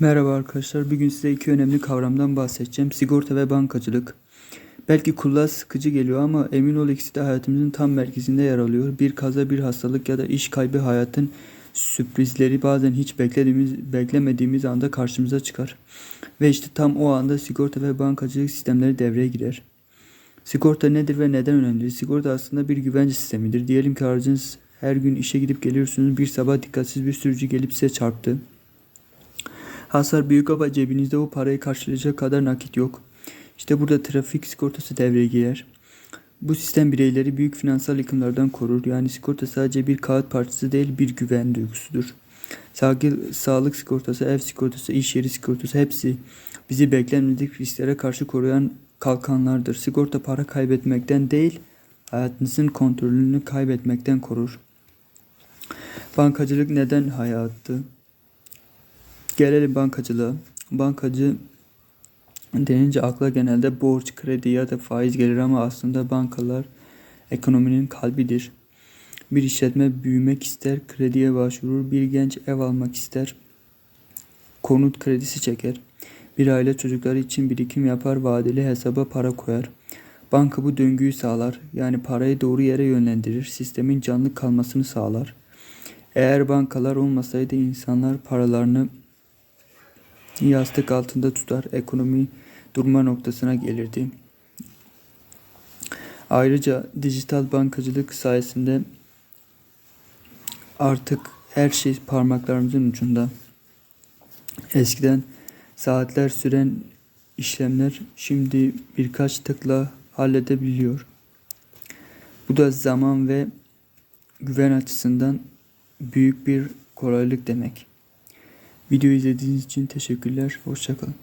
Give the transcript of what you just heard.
Merhaba arkadaşlar. Bugün size iki önemli kavramdan bahsedeceğim. Sigorta ve bankacılık. Belki kulağa sıkıcı geliyor ama emin ol ikisi de hayatımızın tam merkezinde yer alıyor. Bir kaza, bir hastalık ya da iş kaybı hayatın sürprizleri bazen hiç beklediğimiz, beklemediğimiz anda karşımıza çıkar. Ve işte tam o anda sigorta ve bankacılık sistemleri devreye girer. Sigorta nedir ve neden önemli? Sigorta aslında bir güvence sistemidir. Diyelim ki aracınız her gün işe gidip geliyorsunuz. Bir sabah dikkatsiz bir sürücü gelip size çarptı. Hasar büyük ama cebinizde o parayı karşılayacak kadar nakit yok. İşte burada trafik sigortası devreye girer. Bu sistem bireyleri büyük finansal yıkımlardan korur. Yani sigorta sadece bir kağıt parçası değil bir güven duygusudur. Sağlık, sağlık sigortası, ev sigortası, iş yeri sigortası hepsi bizi beklenmedik risklere karşı koruyan kalkanlardır. Sigorta para kaybetmekten değil, hayatınızın kontrolünü kaybetmekten korur. Bankacılık neden hayatı? Gelelim bankacılığa. Bankacı denince akla genelde borç, kredi ya da faiz gelir ama aslında bankalar ekonominin kalbidir. Bir işletme büyümek ister, krediye başvurur. Bir genç ev almak ister, konut kredisi çeker. Bir aile çocukları için birikim yapar, vadeli hesaba para koyar. Banka bu döngüyü sağlar. Yani parayı doğru yere yönlendirir, sistemin canlı kalmasını sağlar. Eğer bankalar olmasaydı insanlar paralarını yastık altında tutar, ekonomi durma noktasına gelirdi. Ayrıca dijital bankacılık sayesinde artık her şey parmaklarımızın ucunda. Eskiden saatler süren işlemler şimdi birkaç tıkla halledebiliyor. Bu da zaman ve güven açısından büyük bir kolaylık demek. Video izlediğiniz için teşekkürler. Hoşçakalın.